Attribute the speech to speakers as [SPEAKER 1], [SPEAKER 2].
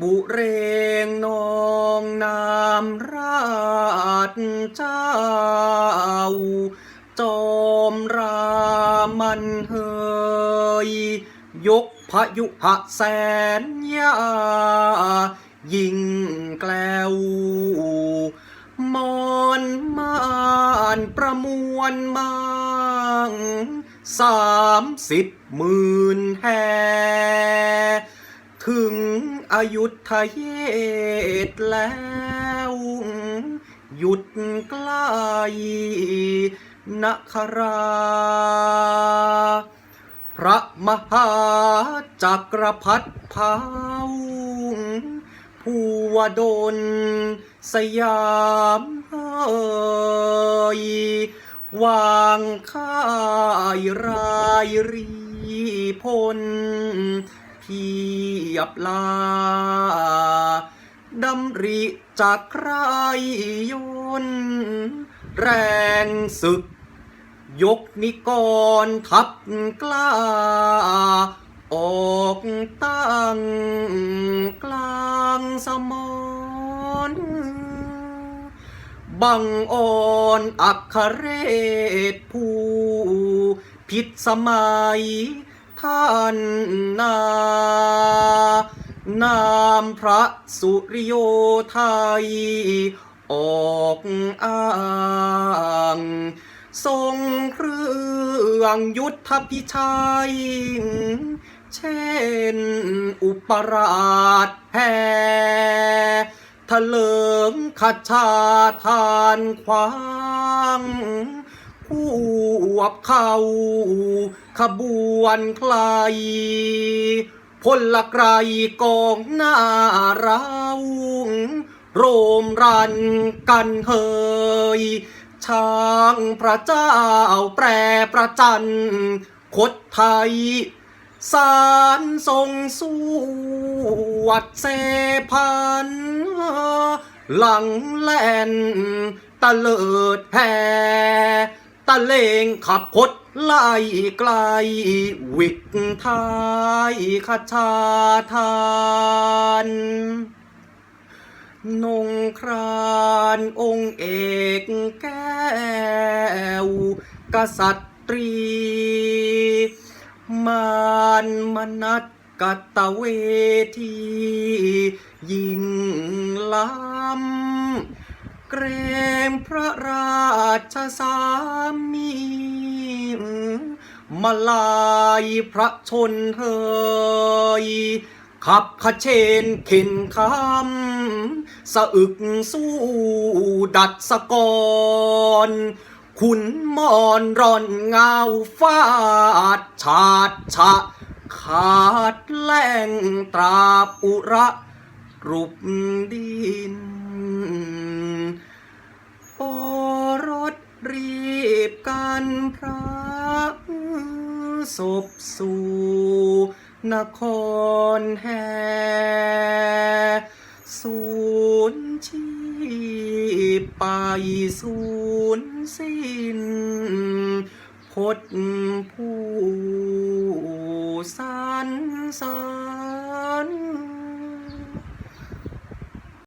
[SPEAKER 1] บุเรงนองนามราชเจ้า จอมรามันเฮย ยกพายุหะแสนยายิงแกล้วมอนมานประมวลมังสามสิบหมื่นแห่ถึง อายุทยเตแล้วหยุดใกล้นครา พระมหาจักรพรรดิพาวผู้วดลสยามเฮยวางค่ายรายรีพล เพียบลาดำริจากใครยนแรงศึก ยกนิกรทัพกล้า ออกตั้งกลางสมรบังอ่อนอัครเรศผู้ผิดสมัย ท่านนานามพระสุริโยไทย ออกอ้างทรงเครื่องยุทธพิชัย เช่นอุปราชแห่ทะเลิงขชาทานควาง ผู้วบเข้า ขบวนใครพลไกรกองหน้าเราโรมรันกันเฮย ช้างพระเจ้าแปรประจันคดไทย สารทรงสู้วัดเสพัน หลังแล่นตะเลิดแห่ะเลงขับคดไล่ไกล วิกทายขชาทานนงครานองค์เอกแก้ว กษัตรี มานมนัดกัตะเวที ยิงล้ำ กรงพระราชสามี มาลายพระชนเฮยขับขเชนเข็นคำสะอึกสู้ดัดสะกอนขุนมอนร่อนเงาฟาดชาดชะขาดแหล่งตราบุระรุปดิน โอรสรีบ กันพระศพสู่นครแห่สูญชีพไปสูญสิ้นพดผู้